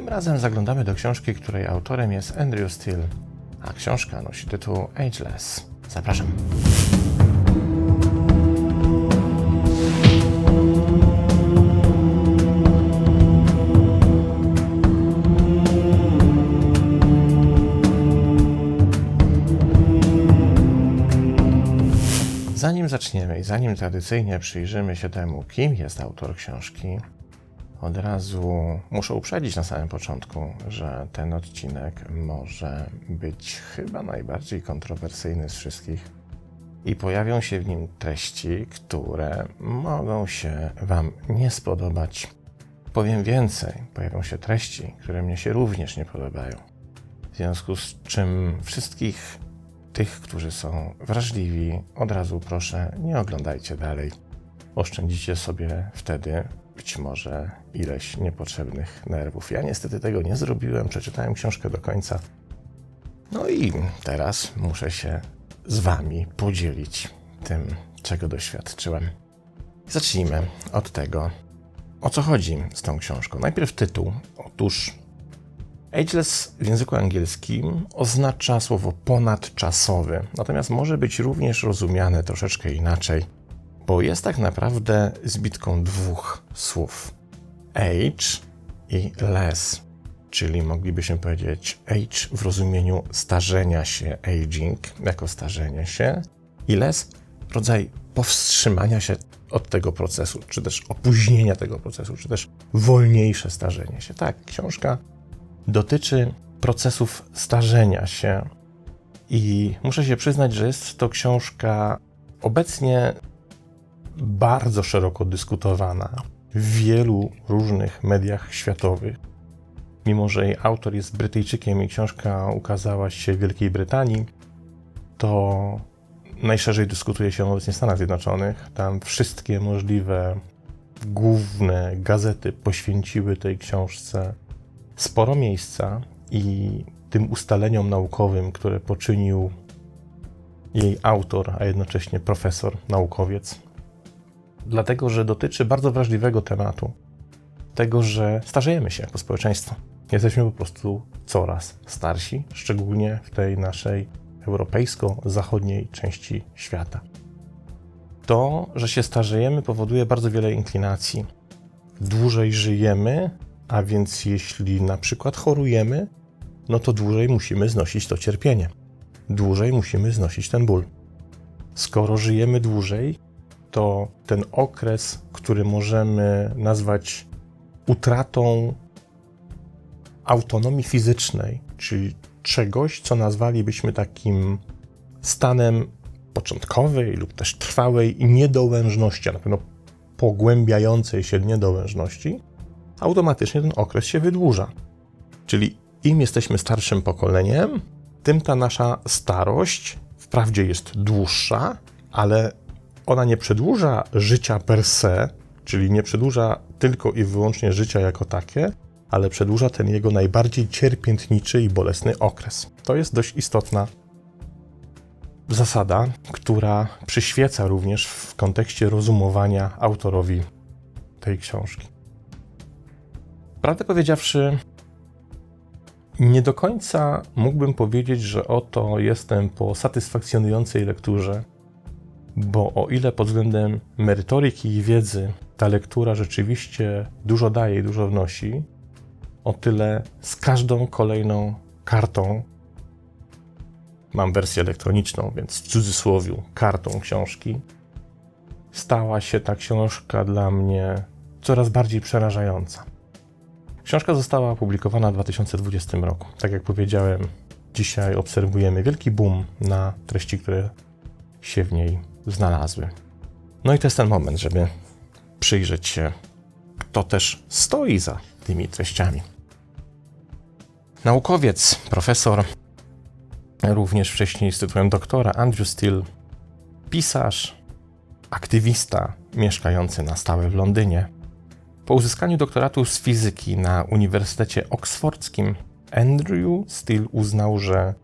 Tym razem zaglądamy do książki, której autorem jest Andrew Steele, a książka nosi tytuł Ageless. Zapraszam. Zanim zaczniemy i zanim tradycyjnie przyjrzymy się temu, kim jest autor książki, od razu muszę uprzedzić na samym początku, że ten odcinek może być chyba najbardziej kontrowersyjny z wszystkich i pojawią się w nim treści, które mogą się Wam nie spodobać. Powiem więcej, pojawią się treści, które mnie się również nie podobają. W związku z czym wszystkich tych, którzy są wrażliwi, od razu proszę, nie oglądajcie dalej. Oszczędzicie sobie wtedy być może ileś niepotrzebnych nerwów. Ja niestety tego nie zrobiłem, przeczytałem książkę do końca. No i teraz muszę się z Wami podzielić tym, czego doświadczyłem. Zacznijmy od tego, o co chodzi z tą książką. Najpierw tytuł. Otóż Ageless w języku angielskim oznacza słowo ponadczasowy, natomiast może być również rozumiane troszeczkę inaczej, bo jest tak naprawdę zbitką dwóch słów: age i less, czyli moglibyśmy powiedzieć age w rozumieniu starzenia się, aging jako starzenie się, i less rodzaj powstrzymania się od tego procesu, czy też opóźnienia tego procesu, czy też wolniejsze starzenie się. Tak, książka dotyczy procesów starzenia się. I muszę się przyznać, że jest to książka obecnie bardzo szeroko dyskutowana w wielu różnych mediach światowych. Mimo, że jej autor jest Brytyjczykiem i książka ukazała się w Wielkiej Brytanii, to najszerzej dyskutuje się obecnie w Stanach Zjednoczonych. Tam wszystkie możliwe główne gazety poświęciły tej książce sporo miejsca i tym ustaleniom naukowym, które poczynił jej autor, a jednocześnie profesor, naukowiec. Dlatego, że dotyczy bardzo wrażliwego tematu tego, że starzejemy się jako społeczeństwo. Jesteśmy po prostu coraz starsi, szczególnie w tej naszej europejsko-zachodniej części świata. To, że się starzejemy, powoduje bardzo wiele inklinacji. Dłużej żyjemy, a więc jeśli na przykład chorujemy, no to dłużej musimy znosić to cierpienie. Dłużej musimy znosić ten ból. Skoro żyjemy dłużej, to ten okres, który możemy nazwać utratą autonomii fizycznej, czyli czegoś, co nazwalibyśmy takim stanem początkowej lub też trwałej niedołężności, a na pewno pogłębiającej się niedołężności, automatycznie ten okres się wydłuża. Czyli im jesteśmy starszym pokoleniem, tym ta nasza starość wprawdzie jest dłuższa, ale ona nie przedłuża życia per se, czyli nie przedłuża tylko i wyłącznie życia jako takie, ale przedłuża ten jego najbardziej cierpiętniczy i bolesny okres. To jest dość istotna zasada, która przyświeca również w kontekście rozumowania autorowi tej książki. Prawdę powiedziawszy, nie do końca mógłbym powiedzieć, że oto jestem po satysfakcjonującej lekturze, bo o ile pod względem merytoryki i wiedzy ta lektura rzeczywiście dużo daje i dużo wnosi, o tyle z każdą kolejną kartą, mam wersję elektroniczną, więc w cudzysłowiu kartą książki, stała się ta książka dla mnie coraz bardziej przerażająca. Książka została opublikowana w 2020 roku. Tak jak powiedziałem, dzisiaj obserwujemy wielki boom na treści, które się w niej znalazły. No i to jest ten moment, żeby przyjrzeć się, kto też stoi za tymi treściami. Naukowiec, profesor, również wcześniej z tytułem doktora Andrew Steele, pisarz, aktywista mieszkający na stałe w Londynie, po uzyskaniu doktoratu z fizyki na Uniwersytecie Oksfordzkim, Andrew Steele uznał, że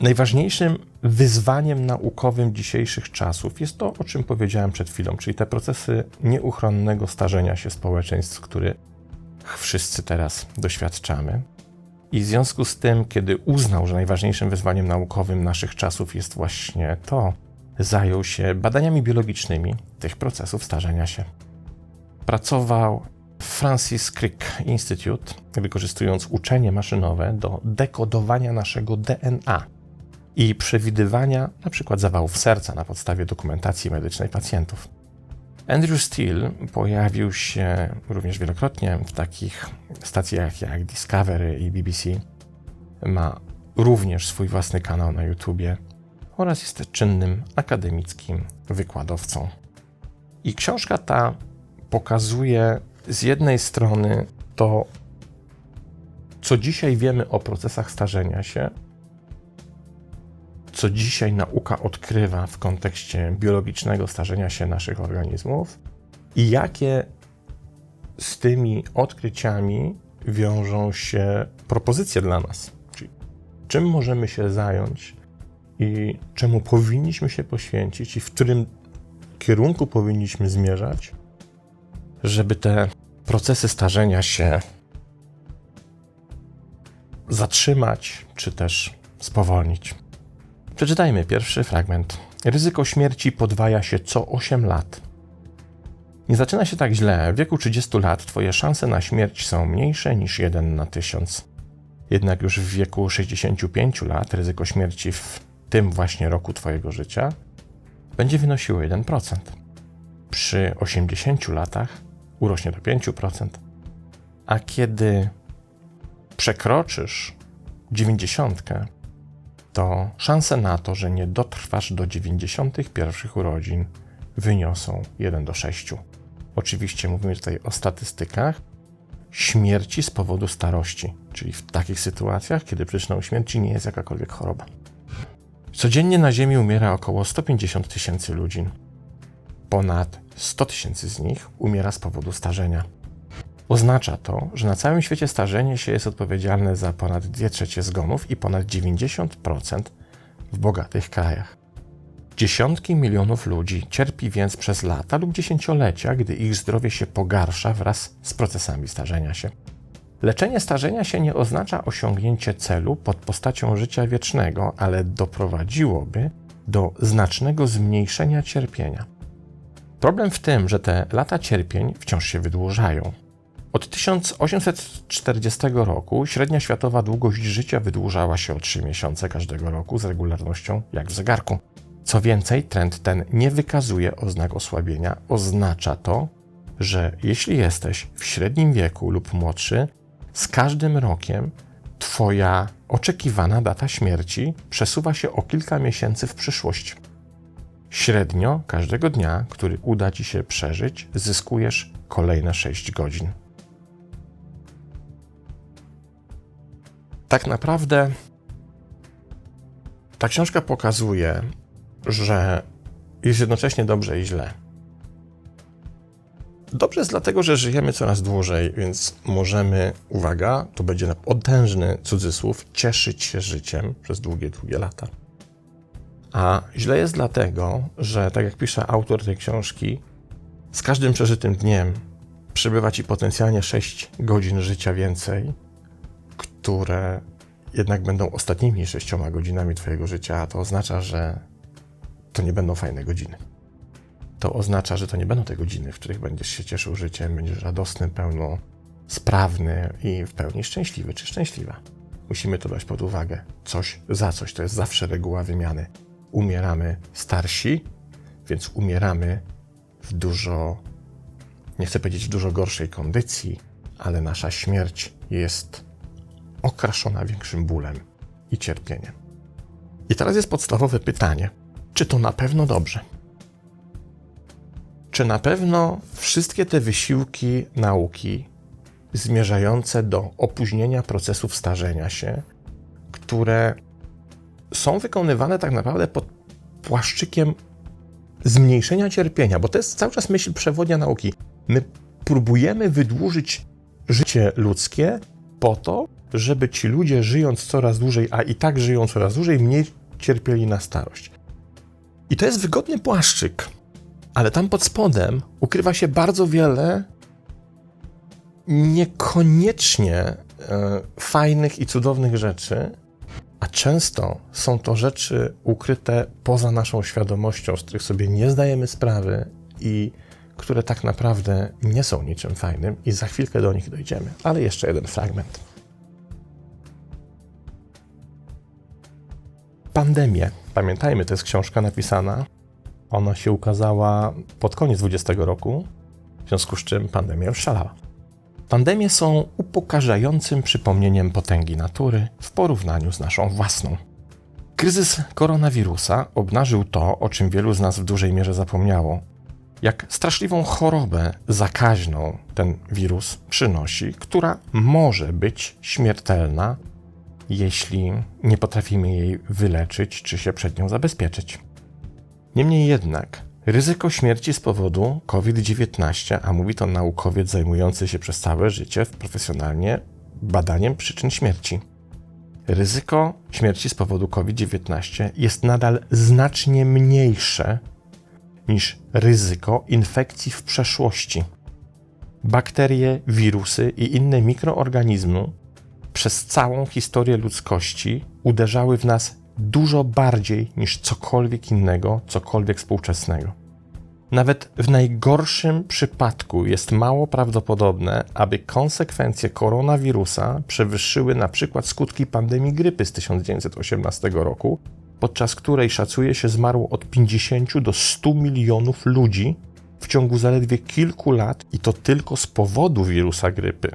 najważniejszym wyzwaniem naukowym dzisiejszych czasów jest to, o czym powiedziałem przed chwilą, czyli te procesy nieuchronnego starzenia się społeczeństw, który wszyscy teraz doświadczamy. I w związku z tym, kiedy uznał, że najważniejszym wyzwaniem naukowym naszych czasów jest właśnie to, zajął się badaniami biologicznymi tych procesów starzenia się. Pracował Francis Crick Institute, wykorzystując uczenie maszynowe do dekodowania naszego DNA i przewidywania np. zawałów serca na podstawie dokumentacji medycznej pacjentów. Andrew Steele pojawił się również wielokrotnie w takich stacjach jak Discovery i BBC. Ma również swój własny kanał na YouTubie oraz jest czynnym akademickim wykładowcą. I książka ta pokazuje z jednej strony to, co dzisiaj wiemy o procesach starzenia się, co dzisiaj nauka odkrywa w kontekście biologicznego starzenia się naszych organizmów i jakie z tymi odkryciami wiążą się propozycje dla nas. Czyli czym możemy się zająć i czemu powinniśmy się poświęcić i w którym kierunku powinniśmy zmierzać, żeby te procesy starzenia się zatrzymać czy też spowolnić. Przeczytajmy pierwszy fragment. Ryzyko śmierci podwaja się co 8 lat. Nie zaczyna się tak źle. W wieku 30 lat twoje szanse na śmierć są mniejsze niż 1 na 1000. Jednak już w wieku 65 lat ryzyko śmierci w tym właśnie roku twojego życia będzie wynosiło 1%. Przy 80 latach urośnie do 5%. A kiedy przekroczysz 90, to szanse na to, że nie dotrwasz do 91 urodzin wyniosą 1 do 6. Oczywiście mówimy tutaj o statystykach śmierci z powodu starości, czyli w takich sytuacjach, kiedy przyczyną śmierci nie jest jakakolwiek choroba. Codziennie na Ziemi umiera około 150 tysięcy ludzi. Ponad 100 tysięcy z nich umiera z powodu starzenia. Oznacza to, że na całym świecie starzenie się jest odpowiedzialne za ponad 2 trzecie zgonów i ponad 90% w bogatych krajach. Dziesiątki milionów ludzi cierpi więc przez lata lub dziesięciolecia, gdy ich zdrowie się pogarsza wraz z procesami starzenia się. Leczenie starzenia się nie oznacza osiągnięcie celu pod postacią życia wiecznego, ale doprowadziłoby do znacznego zmniejszenia cierpienia. Problem w tym, że te lata cierpień wciąż się wydłużają. Od 1840 roku średnia światowa długość życia wydłużała się o 3 miesiące każdego roku z regularnością jak w zegarku. Co więcej, trend ten nie wykazuje oznak osłabienia. Oznacza to, że jeśli jesteś w średnim wieku lub młodszy, z każdym rokiem Twoja oczekiwana data śmierci przesuwa się o kilka miesięcy w przyszłość. Średnio każdego dnia, który uda Ci się przeżyć, zyskujesz kolejne 6 godzin. Tak naprawdę ta książka pokazuje, że jest jednocześnie dobrze i źle. Dobrze jest dlatego, że żyjemy coraz dłużej, więc możemy, uwaga, to będzie potężny cudzysłów, cieszyć się życiem przez długie, długie lata. A źle jest dlatego, że tak jak pisze autor tej książki, z każdym przeżytym dniem przybywa ci potencjalnie 6 godzin życia więcej, które jednak będą ostatnimi 6 godzinami Twojego życia, a to oznacza, że to nie będą fajne godziny. To oznacza, że to nie będą te godziny, w których będziesz się cieszył życiem, będziesz radosny, pełno sprawny i w pełni szczęśliwy czy szczęśliwa. Musimy to brać pod uwagę. Coś za coś, to jest zawsze reguła wymiany. Umieramy starsi, więc umieramy w dużo, nie chcę powiedzieć w dużo gorszej kondycji, ale nasza śmierć jest okraszona większym bólem i cierpieniem. I teraz jest podstawowe pytanie: czy to na pewno dobrze? Czy na pewno wszystkie te wysiłki nauki zmierzające do opóźnienia procesów starzenia się, które są wykonywane tak naprawdę pod płaszczykiem zmniejszenia cierpienia, bo to jest cały czas myśl przewodnia nauki. My próbujemy wydłużyć życie ludzkie po to, żeby ci ludzie żyjąc coraz dłużej, a i tak żyją coraz dłużej, mniej cierpieli na starość. I to jest wygodny płaszczyk, ale tam pod spodem ukrywa się bardzo wiele niekoniecznie e, fajnych i cudownych rzeczy, a często są to rzeczy ukryte poza naszą świadomością, z których sobie nie zdajemy sprawy i które tak naprawdę nie są niczym fajnym, i za chwilkę do nich dojdziemy. Ale jeszcze jeden fragment. Pandemie. Pamiętajmy, to jest książka napisana. Ona się ukazała pod koniec 20 roku, w związku z czym pandemia już szalała. Pandemie są upokarzającym przypomnieniem potęgi natury w porównaniu z naszą własną. Kryzys koronawirusa obnażył to, o czym wielu z nas w dużej mierze zapomniało. Jak straszliwą chorobę zakaźną ten wirus przynosi, która może być śmiertelna, jeśli nie potrafimy jej wyleczyć czy się przed nią zabezpieczyć. Niemniej jednak, ryzyko śmierci z powodu COVID-19, a mówi to naukowiec zajmujący się przez całe życie profesjonalnie badaniem przyczyn śmierci. Ryzyko śmierci z powodu COVID-19 jest nadal znacznie mniejsze niż ryzyko infekcji w przeszłości. Bakterie, wirusy i inne mikroorganizmy przez całą historię ludzkości uderzały w nas dużo bardziej niż cokolwiek innego, cokolwiek współczesnego. Nawet w najgorszym przypadku jest mało prawdopodobne, aby konsekwencje koronawirusa przewyższyły na przykład skutki pandemii grypy z 1918 roku, podczas której szacuje się zmarło od 50 do 100 milionów ludzi w ciągu zaledwie kilku lat i to tylko z powodu wirusa grypy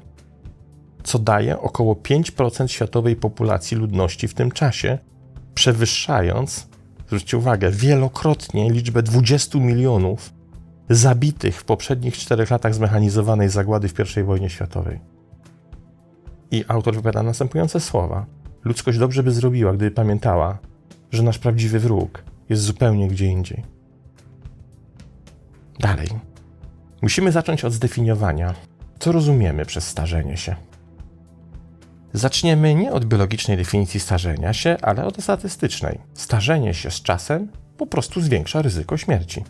co daje około 5% światowej populacji ludności w tym czasie, przewyższając, zwróćcie uwagę, wielokrotnie liczbę 20 milionów zabitych w poprzednich czterech latach zmechanizowanej zagłady w I wojnie światowej. I autor wypowiada następujące słowa. Ludzkość dobrze by zrobiła, gdyby pamiętała, że nasz prawdziwy wróg jest zupełnie gdzie indziej. Dalej. Musimy zacząć od zdefiniowania, co rozumiemy przez starzenie się. Zaczniemy nie od biologicznej definicji starzenia się, ale od statystycznej. Starzenie się z czasem po prostu zwiększa ryzyko śmierci.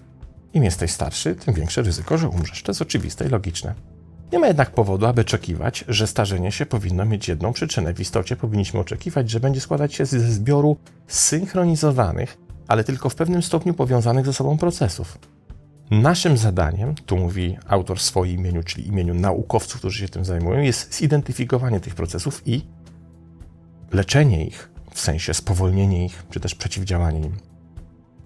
Im jesteś starszy, tym większe ryzyko, że umrzesz. To jest oczywiste i logiczne. Nie ma jednak powodu, aby oczekiwać, że starzenie się powinno mieć jedną przyczynę. W istocie powinniśmy oczekiwać, że będzie składać się ze zbioru synchronizowanych, ale tylko w pewnym stopniu powiązanych ze sobą procesów. Naszym zadaniem, tu mówi autor w swoim imieniu, czyli imieniu naukowców, którzy się tym zajmują, jest zidentyfikowanie tych procesów i leczenie ich, w sensie spowolnienie ich, czy też przeciwdziałanie im.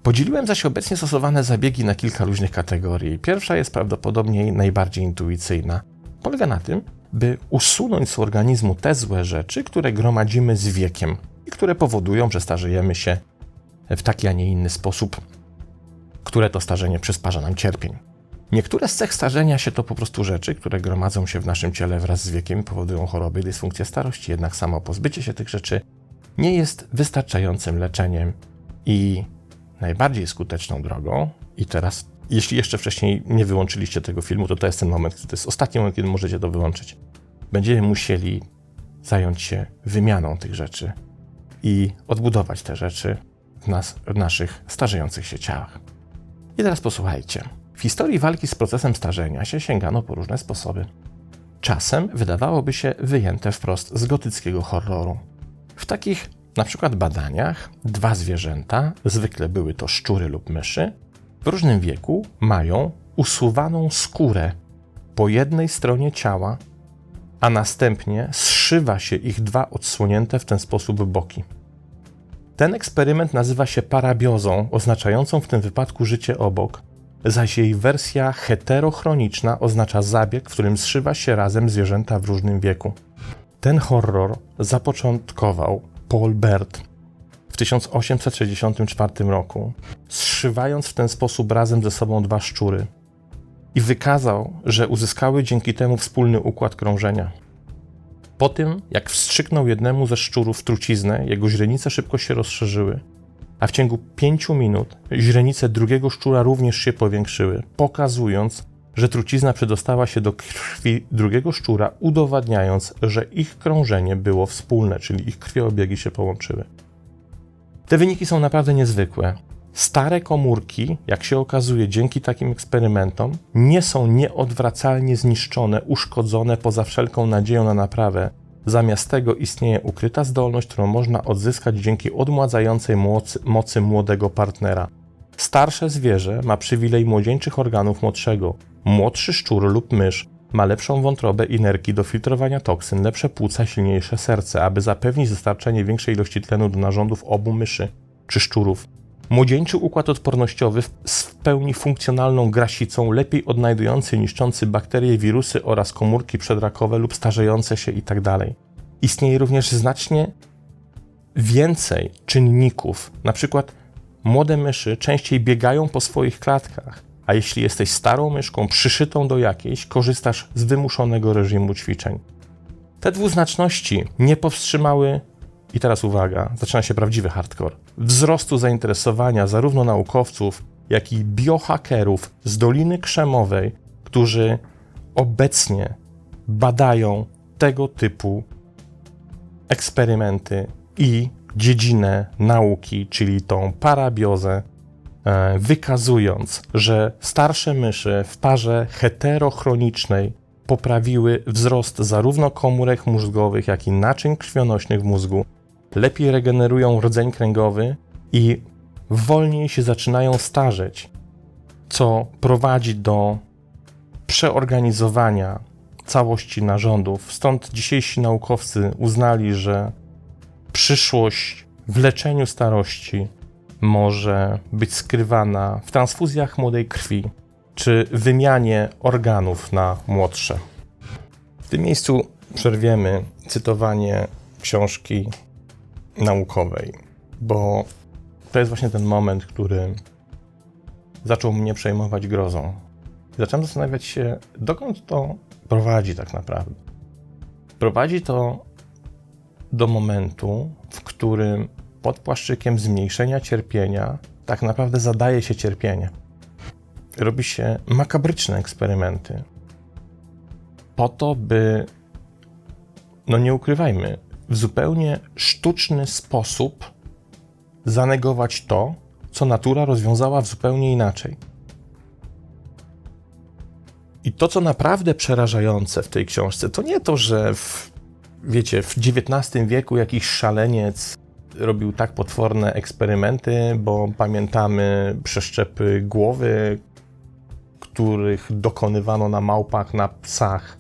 Podzieliłem zaś obecnie stosowane zabiegi na kilka różnych kategorii. Pierwsza jest prawdopodobnie najbardziej intuicyjna. Polega na tym, by usunąć z organizmu te złe rzeczy, które gromadzimy z wiekiem i które powodują, że starzejemy się w taki, a nie inny sposób które to starzenie przysparza nam cierpień. Niektóre z cech starzenia się to po prostu rzeczy, które gromadzą się w naszym ciele wraz z wiekiem powodują choroby i dysfunkcję starości. Jednak samo pozbycie się tych rzeczy nie jest wystarczającym leczeniem i najbardziej skuteczną drogą. I teraz, jeśli jeszcze wcześniej nie wyłączyliście tego filmu, to to jest ten moment, to jest ostatni moment, kiedy możecie to wyłączyć. Będziemy musieli zająć się wymianą tych rzeczy i odbudować te rzeczy w, nas, w naszych starzejących się ciałach. I teraz posłuchajcie. W historii walki z procesem starzenia się sięgano po różne sposoby. Czasem wydawałoby się wyjęte wprost z gotyckiego horroru. W takich na przykład badaniach dwa zwierzęta, zwykle były to szczury lub myszy, w różnym wieku mają usuwaną skórę po jednej stronie ciała, a następnie zszywa się ich dwa odsłonięte w ten sposób boki. Ten eksperyment nazywa się parabiozą, oznaczającą w tym wypadku życie obok, zaś jej wersja heterochroniczna oznacza zabieg, w którym zszywa się razem zwierzęta w różnym wieku. Ten horror zapoczątkował Paul Bert w 1864 roku, zszywając w ten sposób razem ze sobą dwa szczury. I wykazał, że uzyskały dzięki temu wspólny układ krążenia. Po tym, jak wstrzyknął jednemu ze szczurów truciznę, jego źrenice szybko się rozszerzyły, a w ciągu pięciu minut źrenice drugiego szczura również się powiększyły, pokazując, że trucizna przedostała się do krwi drugiego szczura, udowadniając, że ich krążenie było wspólne, czyli ich krwiobiegi się połączyły. Te wyniki są naprawdę niezwykłe Stare komórki, jak się okazuje, dzięki takim eksperymentom, nie są nieodwracalnie zniszczone, uszkodzone poza wszelką nadzieją na naprawę. Zamiast tego istnieje ukryta zdolność, którą można odzyskać dzięki odmładzającej mocy, mocy młodego partnera. Starsze zwierzę ma przywilej młodzieńczych organów młodszego. Młodszy szczur lub mysz ma lepszą wątrobę i nerki do filtrowania toksyn, lepsze płuca, silniejsze serce, aby zapewnić dostarczenie większej ilości tlenu do narządów obu myszy czy szczurów. Młodzieńczy układ odpornościowy z w pełni funkcjonalną grasicą, lepiej odnajdujący niszczący bakterie, wirusy oraz komórki przedrakowe lub starzejące się itd. Istnieje również znacznie więcej czynników, na przykład młode myszy częściej biegają po swoich klatkach, a jeśli jesteś starą myszką przyszytą do jakiejś, korzystasz z wymuszonego reżimu ćwiczeń. Te dwuznaczności nie powstrzymały, i teraz uwaga, zaczyna się prawdziwy hardcore, wzrostu zainteresowania zarówno naukowców, jak i biohakerów z Doliny Krzemowej, którzy obecnie badają tego typu eksperymenty i dziedzinę nauki, czyli tą parabiozę, e, wykazując, że starsze myszy w parze heterochronicznej poprawiły wzrost zarówno komórek mózgowych, jak i naczyń krwionośnych w mózgu, lepiej regenerują rdzeń kręgowy i wolniej się zaczynają starzeć, co prowadzi do przeorganizowania całości narządów. Stąd dzisiejsi naukowcy uznali, że przyszłość w leczeniu starości może być skrywana w transfuzjach młodej krwi czy wymianie organów na młodsze. W tym miejscu przerwiemy cytowanie książki naukowej, bo to jest właśnie ten moment, który zaczął mnie przejmować grozą. Zacząłem zastanawiać się, dokąd to prowadzi tak naprawdę. Prowadzi to do momentu, w którym pod płaszczykiem zmniejszenia cierpienia tak naprawdę zadaje się cierpienie. Robi się makabryczne eksperymenty po to, by, no nie ukrywajmy, w zupełnie sztuczny sposób zanegować to, co natura rozwiązała w zupełnie inaczej. I to, co naprawdę przerażające w tej książce, to nie to, że w, wiecie, w XIX wieku jakiś szaleniec robił tak potworne eksperymenty, bo pamiętamy przeszczepy głowy, których dokonywano na małpach, na psach,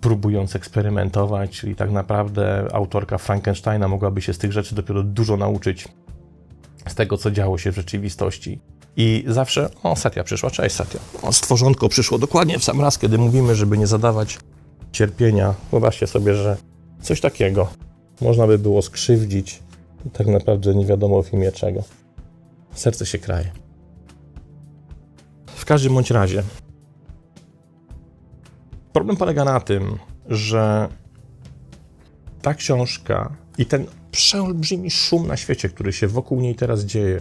próbując eksperymentować, czyli tak naprawdę autorka Frankensteina mogłaby się z tych rzeczy dopiero dużo nauczyć z tego, co działo się w rzeczywistości. I zawsze, o, Satya przyszła, cześć Satya. O, stworzonko przyszło dokładnie w sam raz, kiedy mówimy, żeby nie zadawać cierpienia. Wyobraźcie sobie, że coś takiego można by było skrzywdzić, tak naprawdę nie wiadomo w imię czego. Serce się kraje. W każdym bądź razie, problem polega na tym, że ta książka i ten przeolbrzymi szum na świecie, który się wokół niej teraz dzieje,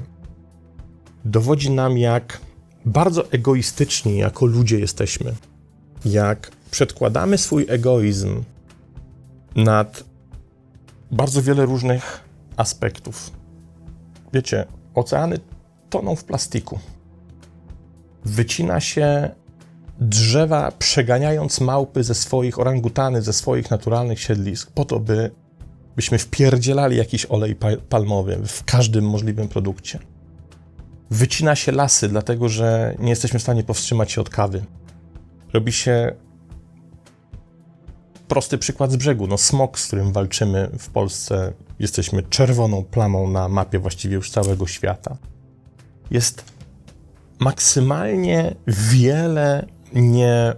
dowodzi nam, jak bardzo egoistyczni jako ludzie jesteśmy. Jak przedkładamy swój egoizm nad bardzo wiele różnych aspektów. Wiecie, oceany toną w plastiku. Wycina się drzewa, przeganiając małpy ze swoich orangutany, ze swoich naturalnych siedlisk, po to, by byśmy wpierdzielali jakiś olej palmowy w każdym możliwym produkcie. Wycina się lasy, dlatego że nie jesteśmy w stanie powstrzymać się od kawy. Robi się prosty przykład z brzegu. No, smog, z którym walczymy w Polsce, jesteśmy czerwoną plamą na mapie właściwie już całego świata. Jest maksymalnie wiele nie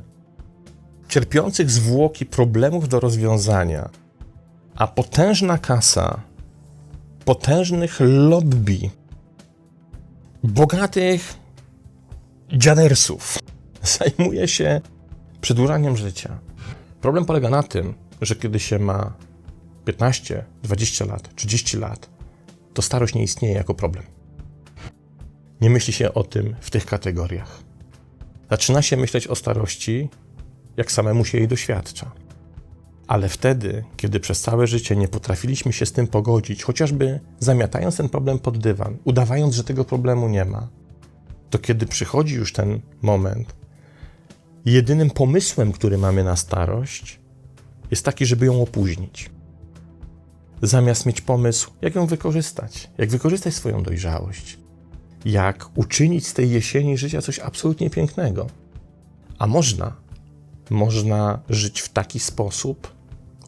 cierpiących zwłoki problemów do rozwiązania, a potężna kasa potężnych lobby bogatych dziadersów zajmuje się przedłużaniem życia. Problem polega na tym, że kiedy się ma 15, 20 lat, 30 lat, to starość nie istnieje jako problem. Nie myśli się o tym w tych kategoriach. Zaczyna się myśleć o starości, jak samemu się jej doświadcza. Ale wtedy, kiedy przez całe życie nie potrafiliśmy się z tym pogodzić, chociażby zamiatając ten problem pod dywan, udawając, że tego problemu nie ma, to kiedy przychodzi już ten moment, jedynym pomysłem, który mamy na starość, jest taki, żeby ją opóźnić. Zamiast mieć pomysł, jak ją wykorzystać, jak wykorzystać swoją dojrzałość, jak uczynić z tej jesieni życia coś absolutnie pięknego. A można, można żyć w taki sposób,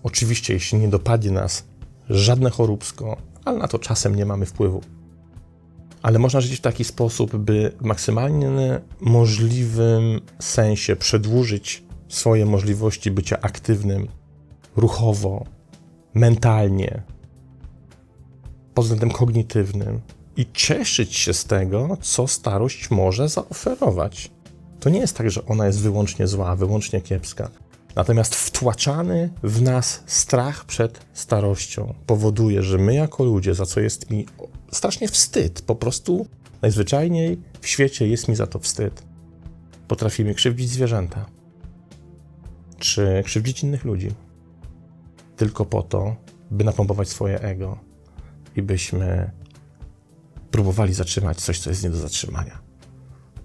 oczywiście, jeśli nie dopadnie nas żadne choróbsko, ale na to czasem nie mamy wpływu. Ale można żyć w taki sposób, by w maksymalnie możliwym sensie przedłużyć swoje możliwości bycia aktywnym, ruchowo, mentalnie, pod względem kognitywnym i cieszyć się z tego, co starość może zaoferować. To nie jest tak, że ona jest wyłącznie zła, wyłącznie kiepska. Natomiast wtłaczany w nas strach przed starością powoduje, że my jako ludzie, za co jest mi strasznie wstyd, po prostu najzwyczajniej w świecie jest mi za to wstyd, potrafimy krzywdzić zwierzęta czy krzywdzić innych ludzi tylko po to, by napompować swoje ego i byśmy próbowali zatrzymać coś, co jest nie do zatrzymania.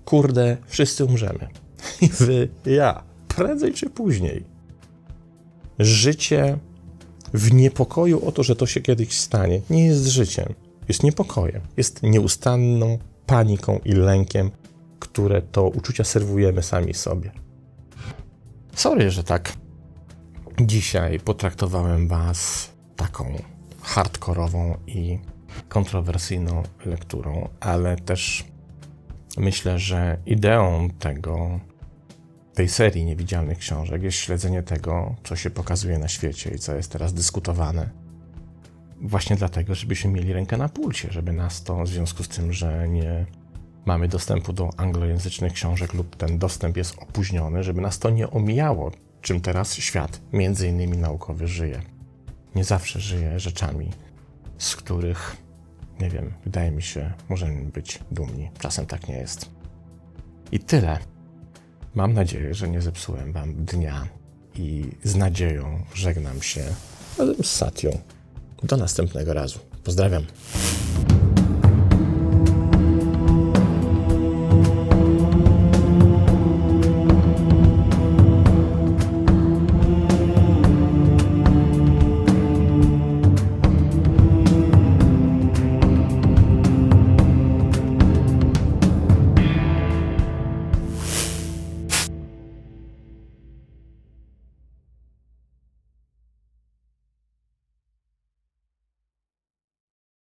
Kurde, wszyscy umrzemy. I wy, ja, prędzej czy później. Życie w niepokoju o to, że to się kiedyś stanie, nie jest życiem. Jest niepokojem. Jest nieustanną paniką i lękiem, które to uczucia serwujemy sami sobie. Sorry, że tak Dzisiaj potraktowałem Was taką hardkorową i kontrowersyjną lekturą, ale też myślę, że ideą tego, tej serii niewidzialnych książek jest śledzenie tego, co się pokazuje na świecie i co jest teraz dyskutowane. Właśnie dlatego, żebyśmy mieli rękę na pulsie, żeby nas to, w związku z tym, że nie mamy dostępu do anglojęzycznych książek lub ten dostęp jest opóźniony, żeby nas to nie omijało czym teraz świat, między innymi naukowy, żyje. Nie zawsze żyje rzeczami, z których, nie wiem, wydaje mi się, możemy być dumni. Czasem tak nie jest. I tyle. Mam nadzieję, że nie zepsułem Wam dnia i z nadzieją żegnam się z Satią. Do następnego razu. Pozdrawiam.